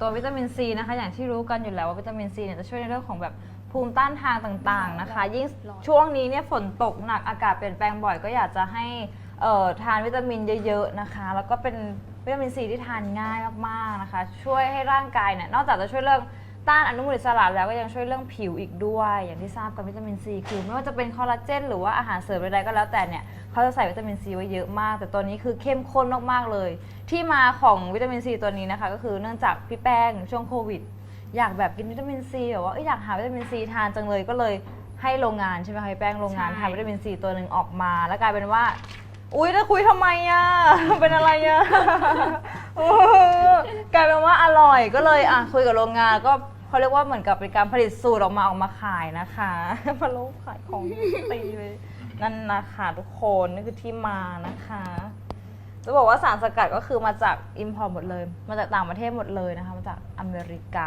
ตัววิตามินซีนะคะ อย่างที่รู้กันอยู่แล้วว่าวิตามินซีเนี่ยจะช่วยในเรื่องของแบบภูมิต้านทานต่างๆนะคะ ยิ่งร้อนช่วงนี้เนี่ยฝนตกหนักอากาศเปลี่ยนแปลงบ่อยก็อยากจะให้เอ่อทานวิตามินเยอะๆนะคะ แล้วก็เป็นวิตามินซีที่ทานง่ายมากๆนะคะ ช่วยให้ร่างกายเนี่ยนอกจากจะช่วยเรื่องต้านอนุมูลอิสระแล้วก็ยังช่วยเรื่องผิวอีกด้วย อย่างที่ทราบกันวิตามินซีคือไม่ว่าจะเป็นคอลลาเจนหรือว่าอาหารเสริมใดๆก็แล้วแต่เนี่ยเขาจะใส่วิตามินซีไว้เยอะมาก แต่ตัวนี้คือเข้มข้นมากๆเลย ที่มาของวิตามินซีตัวนี้นะคะ ก็คือเนื่องจากพี่แป้งช่วงโควิด อยากแบบกินวิตามินซีแบบว่าเอ้ยอยากหาวิตามินซีทานจังเลยก็เลยให้โรงงานใช่ไหมคะพี่แป้งโรงงานใช่ ทำวิตามินซีตัวหนึ่งออกมา แล้วกลายเป็นว่า อุ้ยแล้วคุยทำไมอะ เป็นอะไรอะโอ้กลายเป็นว่าอร่อยก็เลยอะคุยกับโรงงานก็เขาเรียกว่าเหมือนกับเป็นการผลิตสูตรออกมาออกมาขายนะคะมาลงขายของตีเลย นั่นนะคะทุกคนนี่คือที่มานะคะ จะบอกว่าสารสกัดก็คือมาจากอิมพอร์ตหมดเลย มาจากต่างประเทศหมดเลยนะคะ มาจากอเมริกา